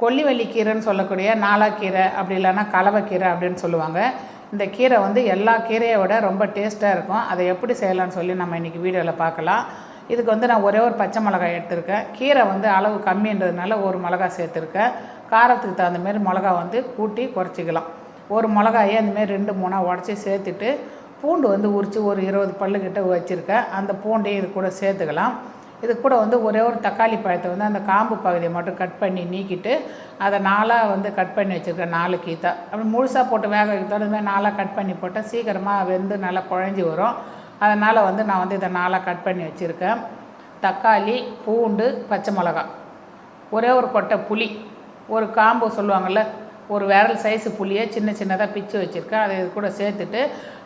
கொல்லிவள்ளி கீரைன்னு சொல்லக்கூடிய நாலாக்கீரை அப்படி இல்லைன்னா கலவைக்கீரை அப்படின்னு சொல்லுவாங்க. இந்த கீரை வந்து எல்லா கீரையை விட ரொம்ப டேஸ்ட்டாக இருக்கும். அதை எப்படி செய்யலாம்னு சொல்லி நம்ம இன்றைக்கி வீடியோவில் பார்க்கலாம். இதுக்கு வந்து நான் ஒரே ஒரு பச்சை மிளகாய் எடுத்திருக்கேன். கீரை வந்து அளவு கம்மின்றதுனால ஒரு மிளகாய் சேர்த்துருக்கேன். காரத்துக்கு தகுந்த மாதிரி மிளகா வந்து கூட்டி குறைச்சிக்கலாம். ஒரு மிளகாயை அந்தமாரி ரெண்டு மூணாக உடச்சி சேர்த்துட்டு பூண்டு வந்து உரித்து ஒரு இருபது பல்லுக்கிட்ட வச்சுருக்கேன். அந்த பூண்டையும் இது கூட சேர்த்துக்கலாம். இது கூட வந்து ஒரே ஒரு தக்காளி பழத்தை வந்து அந்த காம்பு பகுதியை மட்டும் கட் பண்ணி நீக்கிட்டு அதை நாளாக வந்து கட் பண்ணி வச்சுருக்கேன் நாலு கீத்தா. அப்படி முழுசாக போட்டு வேக வைக்கிறதோட இதுமாதிரி நாளாக கட் பண்ணி போட்டால் சீக்கிரமாக வெந்து நல்லா குழஞ்சி வரும். அதனால் வந்து நான் வந்து இதை நாளாக கட் பண்ணி வச்சுருக்கேன். தக்காளி பூண்டு பச்சை மிளகா. ஒரே ஒரு கொட்டை புளி. ஒரு காம்பு சொல்லுவாங்கள்ல ஒரு விரல் சைஸு புளியை சின்ன சின்னதாக பிச்சு வச்சுருக்கேன். அதை இது கூட சேர்த்துட்டு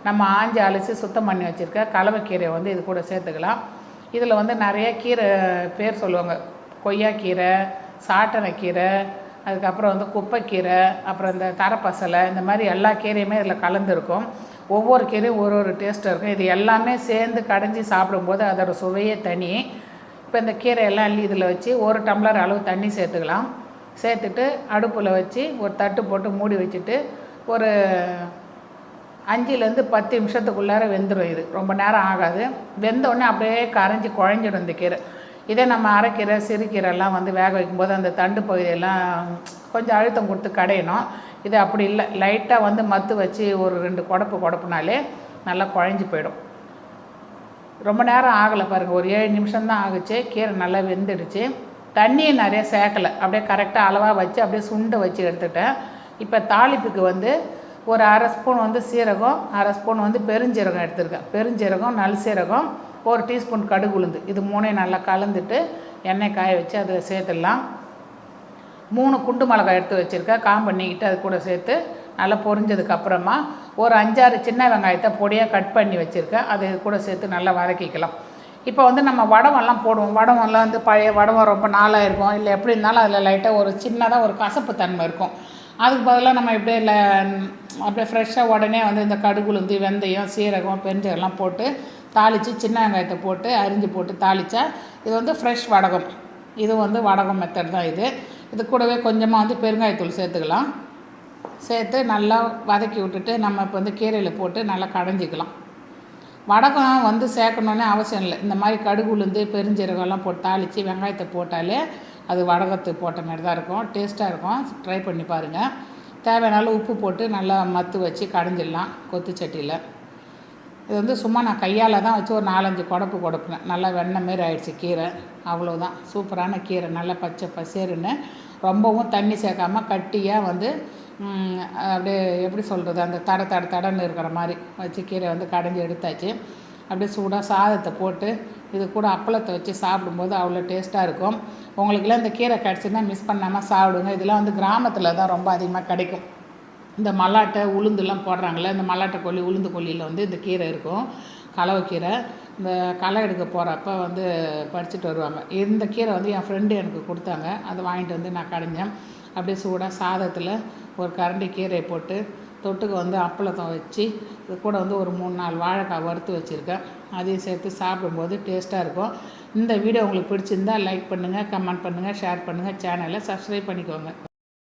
நம்ம ஆஞ்சி அலசி சுத்தம் பண்ணி வச்சுருக்க கலவைக்கீரையை வந்து இது கூட சேர்த்துக்கலாம். இதில் வந்து நிறைய கீரை பேர் சொல்லுவாங்க. கொய்யாக்கீரை சாட்டனைக்கீரை அதுக்கப்புறம் வந்து குப்பைக்கீரை அப்புறம் இந்த தரப்பசலை இந்த மாதிரி எல்லா கீரையுமே இதில் கலந்துருக்கும். ஒவ்வொரு கீரையும் ஒரு ஒரு டேஸ்ட்டாக இருக்கும். இது எல்லாமே சேர்ந்து கடைஞ்சி சாப்பிடும்போது அதோட சுவையே தனி. இப்போ இந்த கீரையெல்லாம் அள்ளி இதில் வச்சு ஒரு டம்ளர் அளவு தண்ணி சேர்த்துக்கலாம். சேர்த்துட்டு அடுப்பில் வச்சு ஒரு தட்டு போட்டு மூடி வச்சுட்டு ஒரு அஞ்சுலேருந்து பத்து நிமிஷத்துக்குள்ளார வெந்துடும் இது. ரொம்ப நேரம் ஆகாது. வெந்தோடனே அப்படியே கரைஞ்சி குழஞ்சிடும் இந்த கீரை. இதே நம்ம அரைக்கீரை சிறுகீரைலாம் வந்து வேக வைக்கும்போது அந்த தண்டு பகுதியெல்லாம் கொஞ்சம் அழுத்தம் கொடுத்து கடையணும். இது அப்படி இல்லை. லைட்டாக வந்து மத்து வச்சு ஒரு ரெண்டு குடப்பு குடப்புனாலே நல்லா குழஞ்சி போயிடும். ரொம்ப நேரம் ஆகலை பாருங்கள் ஒரு ஏழு நிமிஷம்தான் ஆகுச்சு. கீரை நல்லா வெந்துடுச்சு. தண்ணியை நிறைய சேர்க்கலை. அப்படியே கரெக்டாக அளவாக வச்சு அப்படியே சுண்டை வச்சு எடுத்துட்டேன். இப்போ தாளிப்புக்கு வந்து ஒரு அரை ஸ்பூன் வந்து சீரகம் அரை ஸ்பூன் வந்து பெருஞ்சீரகம் எடுத்திருக்கேன். பெருஞ்சீரகம் நல் சீரகம் ஒரு டீஸ்பூன் கடுகு உளுந்து. இது மூணையும் நல்லா கலந்துட்டு எண்ணெய் காய வச்சு அதில் சேர்த்துடலாம். மூணு குண்டு மிளகாய் எடுத்து வச்சுருக்கேன். காம்பு நீக்கிட்டு அது கூட சேர்த்து நல்லா பொரிஞ்சதுக்கப்புறமா ஒரு அஞ்சாறு சின்ன வெங்காயத்தை பொடியாக கட் பண்ணி வச்சுருக்கேன். அது இது கூட சேர்த்து நல்லா வதக்கிக்கலாம். இப்போ வந்து நம்ம வடவெல்லாம் போடுவோம். வடவெல்லாம் வந்து பழைய வடவம் ரொம்ப நாளாக இருக்கும் இல்லை எப்படி இருந்தாலும் அதில் லைட்டாக ஒரு சின்னதாக ஒரு கசப்பு தன்மை இருக்கும். அதுக்கு பதிலாக நம்ம இப்படியே இல்லை அப்படியே ஃப்ரெஷ்ஷாக உடனே வந்து இந்த கடுகு உளுந்து வெந்தயம் சீரகம் பெருஞ்சீரகம்லாம் போட்டு தாளித்து சின்ன வெங்காயத்தை போட்டு அரிஞ்சு போட்டு தாளித்தா இது வந்து ஃப்ரெஷ் வடகம். இது வந்து வடகம் மெத்தட் தான் இது. இது கூடவே கொஞ்சமாக வந்து பெருங்காயத்தூள் சேர்த்துக்கலாம். சேர்த்து நல்லா வதக்கி விட்டுட்டு நம்ம இப்போ வந்து கீரையில் போட்டு நல்லா கடைஞ்சிக்கலாம். வடகம் வந்து சேர்க்கணுன்னே அவசியம் இல்லை. இந்த மாதிரி கடுகு உளுந்து பெருஞ்சீரகம்லாம் போட்டு தாளித்து வெங்காயத்தை போட்டாலே அது வடகத்துக்கு போட்ட மாதிரி தான் இருக்கும் டேஸ்ட்டாக இருக்கும். ட்ரை பண்ணி பாருங்கள் தேவையான உப்பு போட்டு நல்லா மத்து வச்சு கடைஞ்சிடலாம் கொத்து சட்டியில். இது வந்து சும்மா நான் கையால் தான் வச்சு ஒரு நாலஞ்சு குடப்பு கொடுப்பேன். நல்லா வெண்ணெய் மாரி ஆயிடுச்சு கீரை. அவ்வளோதான் சூப்பரான கீரை. நல்லா பச்சை பசேருன்னு ரொம்பவும் தண்ணி சேர்க்காம கட்டியாக வந்து அப்படியே எப்படி சொல்கிறது அந்த தட தட தடன்னு இருக்கிற மாதிரி வச்சு கீரை வந்து கடைஞ்சி எடுத்தாச்சு. அப்படியே சூடாக சாதத்தை போட்டு இது கூட அப்பளத்தை வச்சு சாப்பிடும்போது அவ்வளோ டேஸ்ட்டாக இருக்கும். உங்களுக்குலாம் இந்த கீரை கிடச்சின்னா மிஸ் பண்ணாமல் சாப்பிடுங்க. இதெல்லாம் வந்து கிராமத்தில் தான் ரொம்ப அதிகமாக கிடைக்கும். இந்த மல்லாட்டை உளுந்துலாம் போடுறாங்களே இந்த மல்லாட்டை கொல்லி உளுந்து கொல்லியில் வந்து இந்த கீரை இருக்கும். கலவைக்கீரை இந்த களை எடுக்க போகிறப்ப வந்து பறிச்சுட்டு வருவாங்க. இந்த கீரை வந்து என் ஃப்ரெண்டு எனக்கு கொடுத்தாங்க. அதை வாங்கிட்டு வந்து நான் கடைஞ்சேன். அப்படியே சூடாக சாதத்தில் ஒரு கரண்டி கீரையை போட்டு தொட்டுக்கு வந்து அப்பளத்தை வச்சு இது கூட வந்து ஒரு மூணு நாலு வாழைக்காய் வறுத்து வச்சுருக்கேன். அதையும் சேர்த்து சாப்பிடும்போது டேஸ்ட்டாக இருக்கும். இந்த வீடியோ உங்களுக்கு பிடிச்சிருந்தா லைக் பண்ணுங்கள் கமெண்ட் பண்ணுங்கள் ஷேர் பண்ணுங்கள் சேனலை சப்ஸ்கிரைப் பண்ணிக்கோங்க.